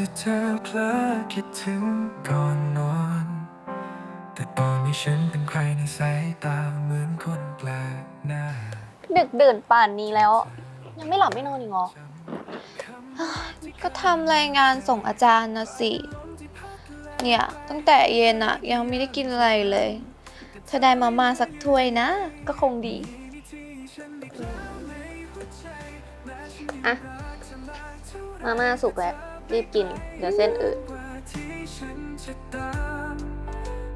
ที่เธอเพลอคิดถึงก่อนนอน แต่ตอนนี้ฉันเป็นใครในสายตาเหมือนคนแปลกหน้า ดึกดื่นป่านนี้แล้ว ยังไม่หลับไม่นอนอีกเหรอก็ทำรายงานส่งอาจารย์นะสิ เนี่ยตั้งแต่เย็นอะยังไม่ได้กินอะไรเลย ถ้าได้มาม่าสักถ้วยนะ ก็คงดี อะ มาม่าสุกแล้ว รีบกิน เดี๋ยวเส้นอืดที่ฉันจะตาม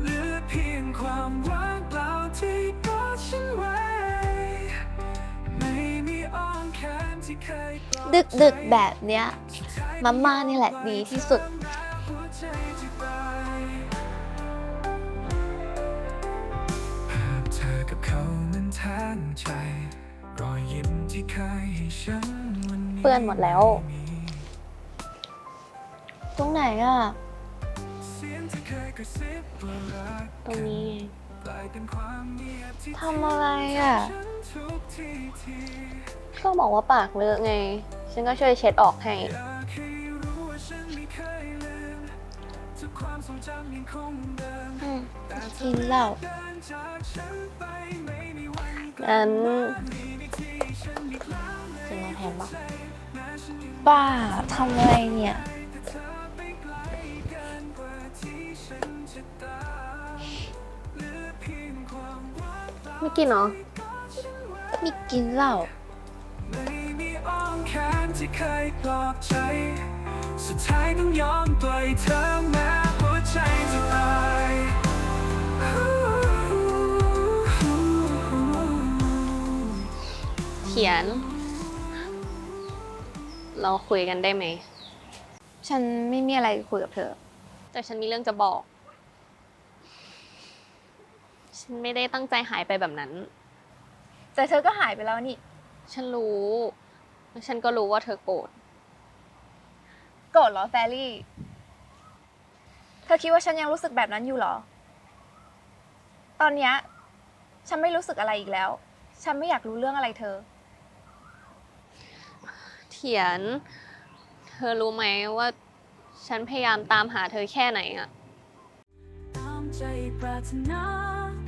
เหลือเพียงความว่างเปล่าที่กอดฉันไว้ไม่มีอ้อมแขนที่เคยปลอบดึกดึกๆแบบเนี้ยมาม่านี่แหละดีที่สุดหัวใจที่ตายภาพเธอกับเขามันแทนใจรอยยิ้มที่ เปื้อนหมดแล้ว ตรงไหนอะ ตรงนี้ทำอะไรอะก็บอกว่าปากเลอะไง ฉันก็ช่วยเช็ดออกให้กินเหล้างั้น จากฉันไปไม่มีวันกลับงั้นมีวิธีฉันอีกแล้วเลยกินมาแทนปะแม้ฉันยังบ้าทำอะไรเนี่ยแต่เธอไปไกลเกินกว่าที่ฉันจะตามเหลือเพียงความว่างเปล่าไม่กินเหรอมีกินเหล้าไม่มีอ้อมแขนที่เคยปลอบใจ สุดท้ายต้องยอมปล่อยเธอแม้หัวใจจะตาย ขียน เราคุยกันได้ไหม ฉันไม่มีอะไรคุยกับเธอ แต่ฉันมีเรื่องจะบอก ฉันไม่ได้ตั้งใจหายไปแบบนั้น แต่เธอก็หายไปแล้วนี่ ฉันรู้และฉันก็รู้ว่าเธอโกรธ โกรธเหรอแฟรี่ เธอคิดว่าฉันยังรู้สึกแบบนั้นอยู่เหรอ ตอนเนี้ยฉันไม่รู้สึกอะไรอีกแล้ว ฉันไม่อยากรู้เรื่องอะไรเธอ เถียน เธอรู้ไหมว่าฉันพยายามตามหาเธอแค่ไหนอะตามใจปรารถนา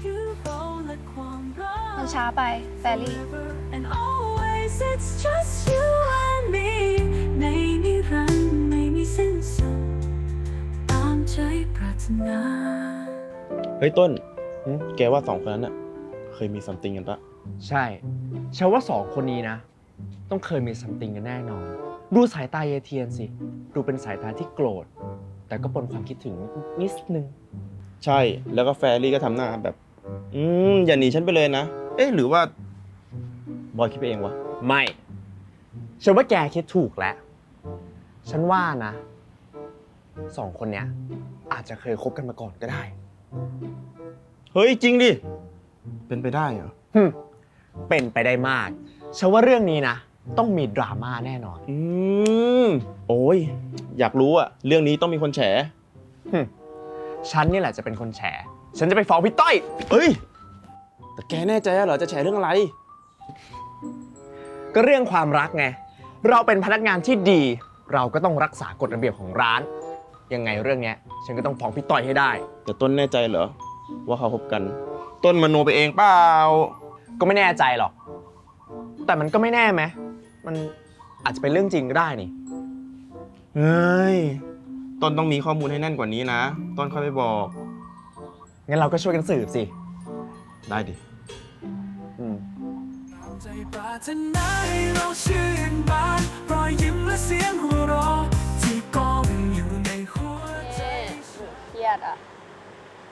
คือเราและความรัก มันช้าไปแฟรี่ Forever and always it's just you and me ในนิรันดร์ไม่มีสิ้นสุดตามใจปรารถนา เฮ้ยต้นหึแกว่าสองคนนั้นอะเคยมีซัมติงกันปะใช่ฉันว่าสองคนนี้นะ ต้องเคยมีซัมติงกันแน่นอน ดูสายตาเยเทียนสิ ดูเป็นสายตาที่โกรธ แต่ก็ปนความคิดถึงนิดนึง ใช่ แล้วก็แฟรี่ก็ทำหน้าแบบ อืม อย่าหนีฉันไปเลยนะ เอ๊ะ หรือว่า บอยคิดไปเองวะ ไม่ ฉันว่าแกคิดถูกแล้ว ฉันว่านะ สองคนเนี้ย อาจจะเคยคบกันมาก่อนก็ได้เฮ้ย จริงดิ เป็นไปได้เหรอ หึเป็นไปได้มาก ฉันว่าเรื่องนี้นะ ต้องมีดราม่าแน่นอน อืมโอ้ย อยากรู้อะเรื่องนี้ต้องมีคนแฉหึฉันนี่แหละจะเป็นคนแฉ ฉันจะไปฟ้องพี่ต้อย เฮ้ย แต่แกแน่ใจเหรอจะแฉเรื่องอะไร ก็เรื่องความรักไง เราเป็นพนักงานที่ดี เราก็ต้องรักษากฎระเบียบของร้าน ยังไงเรื่องเนี้ย ฉันก็ต้องฟ้องพี่ต้อยให้ได้ แต่ต้นแน่ใจเหรอ ว่าเขาคบกัน ต้นมโนไปเองเปล่า ก็ไม่แน่ใจหรอก แต่มันก็ไม่แน่ไหม มันอาจจะเป็นเรื่องจริงก็ได้นี่ เฮ้ย ต้นต้องมีข้อมูลให้แน่นกว่านี้นะ ต้นค่อยไปบอก งั้นเราก็ช่วยกันสืบสิ ได้ดิ อืม ใจปรารถนาให้เราชื่นบานรอยยิ้มและเสียงหัวเราะที่กองอยู่ในหัวใจ เครียดอะ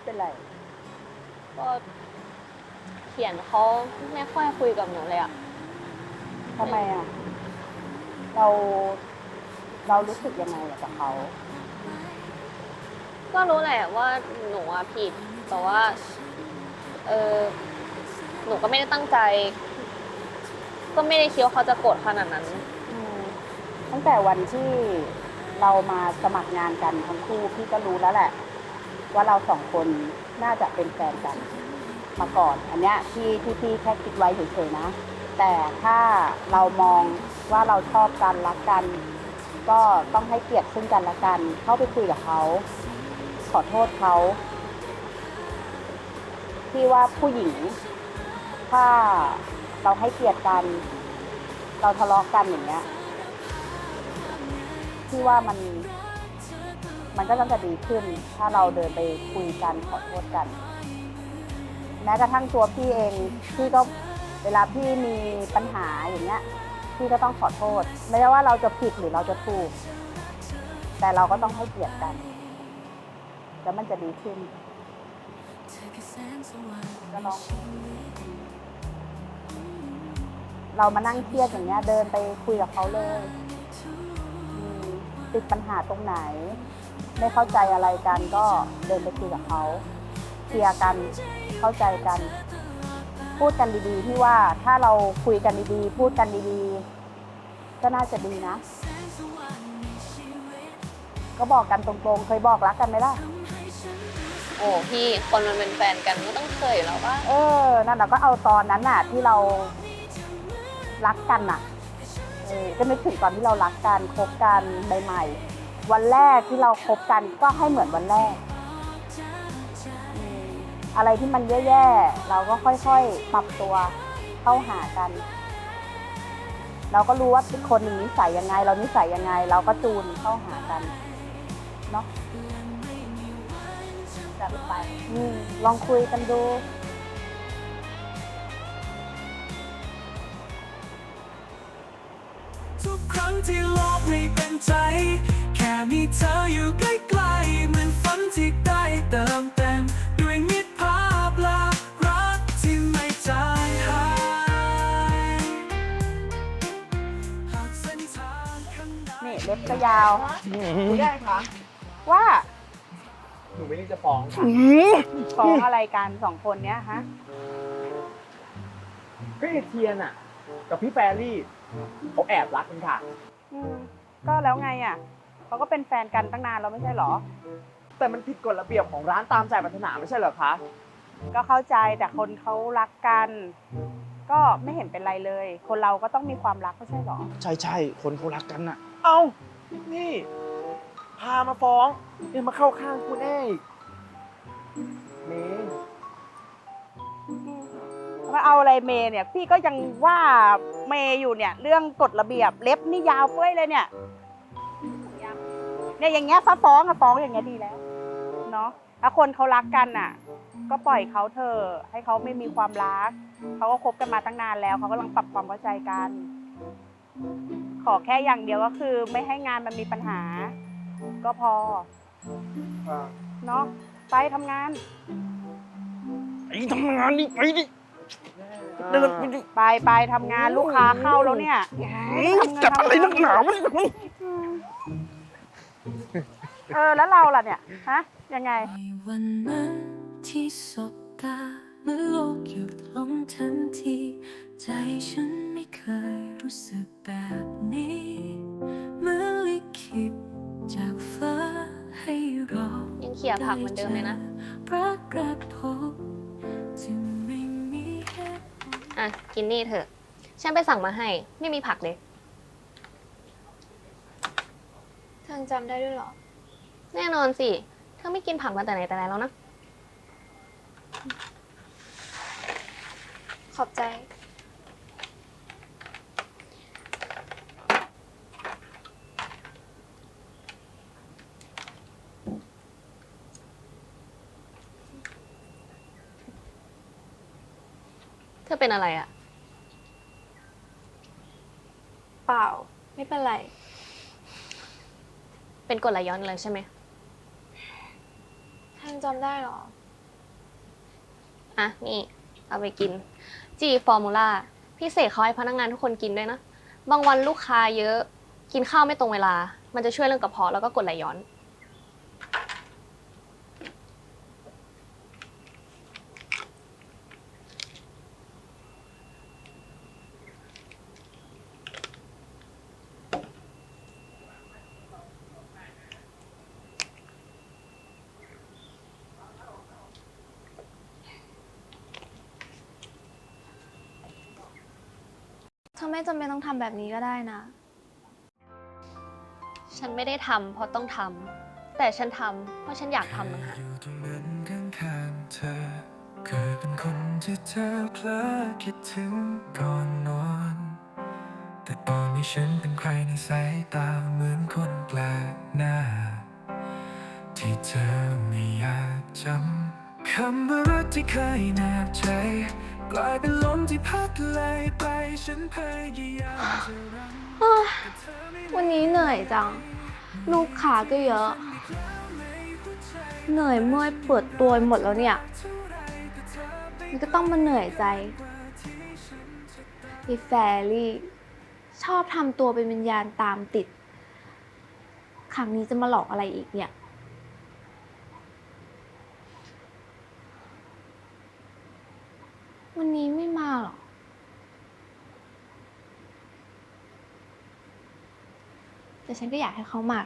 เป็นไร ก็เขียนเขาไม่ค่อยคุยกับหนูเลยอะ ทำไมอะ เราเรารู้สึกยังไงอะกับเขา ก็รู้แหละว่าหนูอะผิด แต่ว่า เออหนูก็ไม่ได้ตั้งใจ ก็ไม่ได้คิดว่าเขาจะโกรธขนาดนั้น อืมตั้งแต่วันที่เรามาสมัครงานกันทั้งคู่พี่ก็รู้แล้วแหละ ว่าเราสองคนน่าจะเป็นแฟนกันมาก่อน อันเนี้ยที่ที่พี่แค่คิดไว้เฉยๆนะ แต่ถ้าเรามองว่าเราชอบกันรักกัน ก็ต้องให้เกียรติซึ่งกันและกัน เข้าไปคุยกับเขาขอโทษเขาที่ว่าผู้หญิง ถ้าเราให้เกียรติกัน เราทะเลาะกันอย่างเงี้ยที่ว่ามันมันก็ต้องจะดีขึ้น ถ้าเราเดินไปคุยกันขอโทษกัน แม้กระทั่งตัวพี่เองพี่ก็ เวลาพี่มีปัญหาอย่างเงี้ยพี่ก็ต้องขอโทษ ไม่ว่าเราจะผิดหรือเราจะถูก แต่เราก็ต้องให้เกียรติกันแล้วมันจะดีขึ้นก็ลองเรามานั่งเครียดอย่างเงี้ย เดินไปคุยกับเขาเลยติดปัญหาตรงไหน ไม่เข้าใจอะไรกันก็เดินไปคุยกับเขาเคลียร์กันเข้าใจกัน พูดกันดีๆ ที่ว่าถ้าเราคุยกันดีๆ พูดกันดีๆ ก็น่าจะดีนะ ก็บอกกันตรงๆ เคยบอกรักกันไหมล่ะ โอ้พี่คนมันเป็นแฟนกันก็ต้องเคยอยู่แล้วว่าเออ นั่นเราก็เอาตอนนั้นน่ะ ที่เรารักกันน่ะเออก็นึกถึงตอนที่เรารักกันคบกันใหม่ๆวันแรกที่เราคบกันก็ให้เหมือนวันแรกอืม อะไรที่มันแย่ๆเราก็ค่อยๆปรับตัวเข้าหากัน เราก็รู้ว่าคนหนึ่งนิสัยยังไง เรานิสัยยังไง เราก็จูนเข้าหากันเนาะจัดไปอืมลองคุยกันดูทุกครั้งที่โลกไม่เป็นใจ แค่มีเธออยู่ใกล้ๆเหมือนฝันที่ได้เติม ล็บก็ยาวคุณได้คะว่าหนูไม่ได้จะฟ้องค่ะฟ้องอะไรกันสองคนเนี้ยฮะก็เอเทียนอะ กับพี่แฟรี่เขาแอบรักกันค่ะ อืมก็แล้วไงอะเขาก็เป็นแฟนกันตั้งนานแล้วไม่ใช่เหรอ แต่มันผิดกฎระเบียบของร้านตามใจปรารถนาไม่ใช่เหรอคะก็เข้าใจแต่คนเขารักกัน ก็ไม่เห็นเป็นไรเลย คนเราก็ต้องมีความรักไม่ใช่เหรอ ใช่ใช่คนเขารักกันน่ะ เอ้านี่ พามาฟ้องยังมาเข้าข้างคุณเองเมย์มาเอาอะไรเมย์เนี่ย พี่ก็ยังว่าเมย์อยู่เนี่ย เรื่องกฎระเบียบเล็บนี่ยาวเฟ้ยเลยเนี่ยเนี่ยอย่างเงี้ยฟ้าฟ้องอะฟ้องอย่างเงี้ยดีแล้วเนาะถ้าคนเขารักกันอะก็ปล่อยเขาเถอะให้เขาไม่มีความรักเขาก็คบกันมาตั้งนานแล้วเขากำลังปรับความเข้าใจกัน ขอแค่อย่างเดียวก็คือไม่ให้งานมันมีปัญหา ก็พอเนาะไปทำงาน ไอ้ทำงานนี่ไปดิเดินไปดิไปไปทำงานลูกค้าเข้าแล้วเนี่ยจับอะไรนักหนาวะเนี่ยเออแล้วเราล่ะเนี่ยฮะยังไง ในวันนั้นที่สบตาเมื่อโลกหยุดลงทันที ใจฉันไม่ เคยรู้สึกแบบนี้เมื่อลิขิตจากฟ้าให้เรายังเขี่ยผักเหมือนเดิมเลยนะรักรักพบจึงไม่มีเหตุผลอะ กินนี่เถอะ ฉันไปสั่งมาให้ ไม่มีผักเลยเธอจำได้ด้วยเหรอ แน่นอนสิ เธอไม่กินผักมาแต่ไหนแต่ไรแล้วนะ ขอบใจ อเป็นอะไรอะเปล่า ไม่เป็นไร เป็นกรดไหลย้อนเลยใช่ไหมเธอจำได้เหรอ อะ นี่ เอาไปกิน จีฟอร์มูล่าพิเศษเขาให้พนักงานทุกคนกินด้วยนะ บางวันลูกค้าเยอะ กินข้าวไม่ตรงเวลา มันจะช่วยเรื่องกระเพาะแล้วก็กรดไหลย้อน ไม่จำเป็นต้องทำแบบนี้ก็ได้นะ ฉันไม่ได้ทำเพราะต้องทำแต่ฉันทำเพราะฉันอยากทำนะฮะอยู่ตรงนั้นข้างๆเธอเคยเป็นคนที่เธอเพลอคิดถึงก่อนนอน แต่ตอนนี้ฉันเป็นใครในสายตาเหมือนคนแปลกหน้า ที่เธอไม่อยากจำคำว่ารักที่เคยแนบใจ กลายเป็นลมที่พัดเลยไปฉันพยายามจะรั้งแต่เธอไม่วันนี้เหนื่อยจัง ลูกค้าก็เยอะ เหนื่อยเมื่อยเปวดตัวหมดแล้วเนี่ย มันก็ต้องมาเหนื่อยใจไอ้แฟรี่ ชอบทำตัวเป็นวิญญาณตามติด ครั้งนี้จะมาหลอกอะไรอีกเนี่ย วันนี้ไม่มาหรอ แต่ฉันก็อยากให้เขามา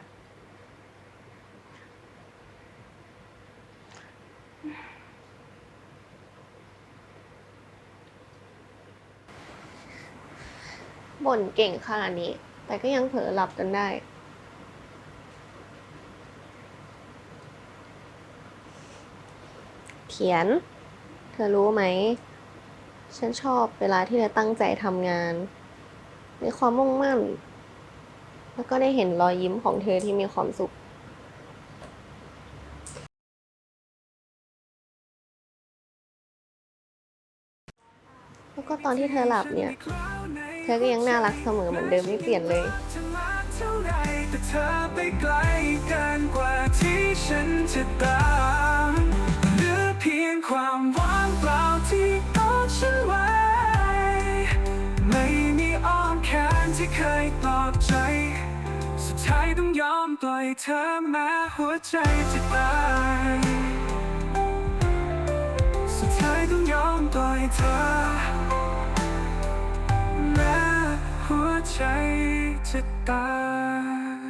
บ่นเก่งขนาดนี้ แต่ก็ยังเผลอหลับกันได้ เขียน เธอรู้ไหม ฉันชอบเวลาที่เธอตั้งใจทำงาน มีความมุ่งมั่น แล้วก็ได้เห็นรอยยิ้มของเธอที่มีความสุขแล้วก็ตอนที่เธอหลับเนี่ย เธอก็ยังน่ารักเสมอเหมือนเดิมไม่เปลี่ยนเลยเธอไปไกลเกินกว่าที่ฉันจะตา อมปล่อยเธอแม้หัวใจจะตาย สุดท้ายต้องยอมปล่อยเธอแม้หัวใจจะตาย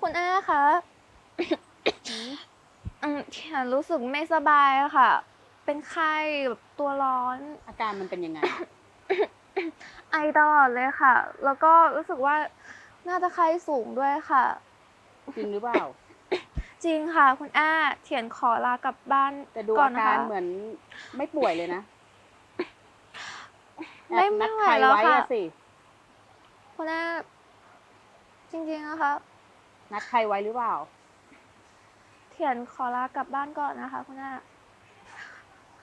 คุณอาคะฉันรู้สึกไม่สบายอะค่ะ เป็นไข้แบบตัวร้อน อาการมันเป็นยังไง ไอตลอดเลยค่ะ แล้วก็รู้สึกว่าน่าจะไข้สูงด้วยค่ะ จริงหรือเปล่า จริงค่ะ คุณอาเถียนขอลากลับบ้านแต่ดูก่ออานนะการคะเหมือนไม่ป่วยเลยนะไม่แอบนัไม่ดไหวใครแล้วไว้ค่ะอะสิ คุณอาจริงๆนะคะ นัดใครไว้หรือเปล่า เถียนขอลากลับบ้านก่อนนะคะ คุณอา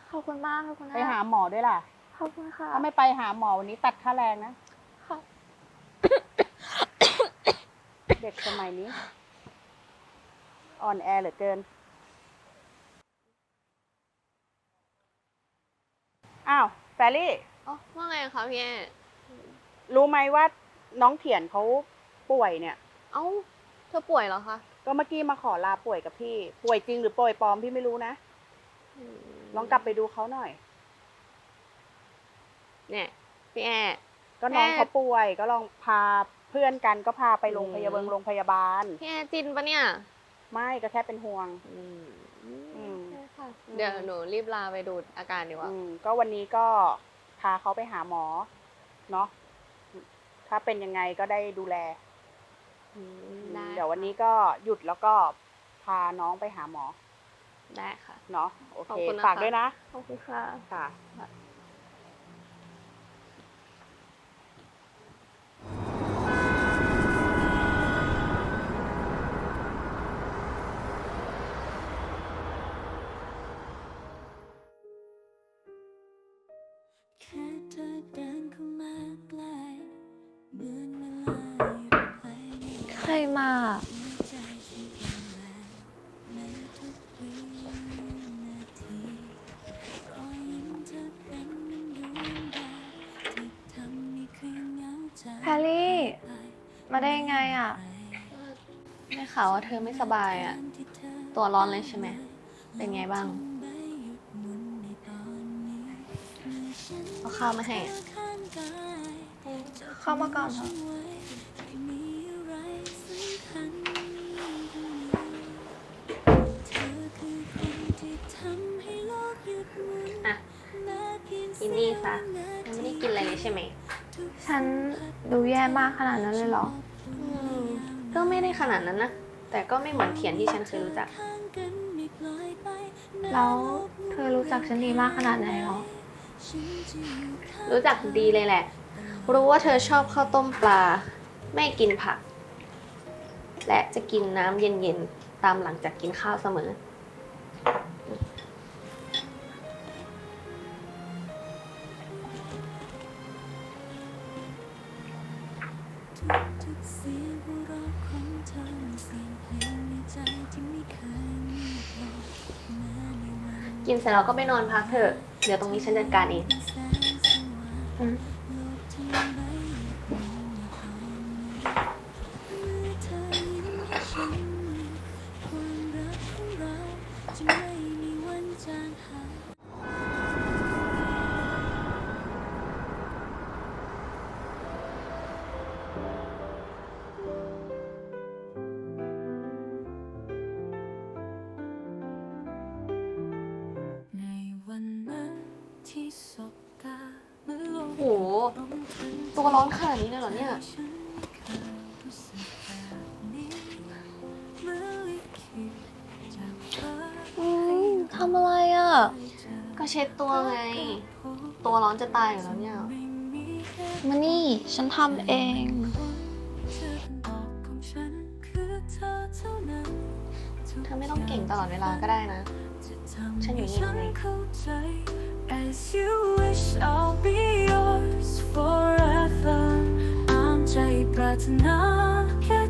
ขอบคุณมากค่ะคุณอา ไปหาหมอด้วยล่ะข อบคุณค่ะ ถ้าไม่ไปหาหมอวันนี้ตัดค่าแรงนะค่ะ เด็กสมัยนี้ อ่อนแอเหลือเกิน อ้าวแฟรี่ อ๋อว่าไงคะพี่แอรู้ไหมว่าน้องเถียนเขาป่วยเนี่ย เอ้า เธอป่วยเหรอคะก็เมื่อกี้มาขอลาป่วยกับพี่ ป่วยจริงหรือป่วยปลอมพี่ไม่รู้นะ ลองกลับไปดูเขาหน่อย เนี่ยพี่แอก็น้องแม่เขาป่วย ก็ลองพาเพื่อนกันก็พาไปโรงพยาบาลอืมโรงพยาบาล พี่แอจินปะเนี่ย ไม่ก็แค่เป็นห่วงอืมอืมใช่ค่ะเดี๋ยวหนูรีบลาไปดูอาการดีกว่าอืมก็วันนี้ก็พาเขาไปหาหมอ เนาะถ้าเป็นยังไงก็ได้ดูแลอืมอืมได้เดี๋ยววันนี้ค่ะก็หยุดแล้วก็พาน้องไปหาหมอ ได้ค่ะ เนาะโอขอบเคคุณนะคะฝากด้วยนะ ขอบคุณค่ะค่ะ ข่าวว่าเธอไม่สบายอะ ตัวร้อนเลยใช่ไหม เป็นไงบ้าง เอาข้าวมาให้อะเข้ามาก่อนเถอะอะกินนี่ซะยังไม่ได้กินอะไรเลยใช่ไหม ฉันดูแย่มากขนาดนั้นเลยเหรออืมก็ไม่ได้ขนาดนั้นนะ แต่ก็ไม่เหมือนเทียนที่ฉันเคยรู้จัก แล้วเธอรู้จักฉันดีมากขนาดไหนหรอ รู้จักดีเลยแหละ รู้ว่าเธอชอบข้าวต้มปลา ไม่กินผัก และจะกินน้ำเย็นๆ ตามหลังจากกินข้าวเสมอ เสร็จแล้วก็ไปนอนพักเถอะ เดี๋ยวตรงนี้ฉันจัดการเองที่แสนสว่างอืม ตัวร้อนขนาดนี้เลยเหรอเนี่ยฉันไม่เคยรู้สึกแบบนี้เมื่อลิขิตจากฟ้าอืมทำอะไรอะ ก็เช็ดตัวไง ตัวร้อนจะตายอยู่แล้วเนี่ยไม่มีแค่มานี่ฉันทำเองเธอเป็นบอกของฉันคือเธอเท่านั้นเธอไม่ต้องเก่งตลอดเวลาก็ได้นะจะทำฉันอยู่นี่ให้ไงเข้าใจ As you wish I'll be yours forever อ้างใจ ปรารถนาแค่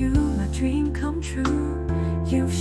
you, my dream come true. You've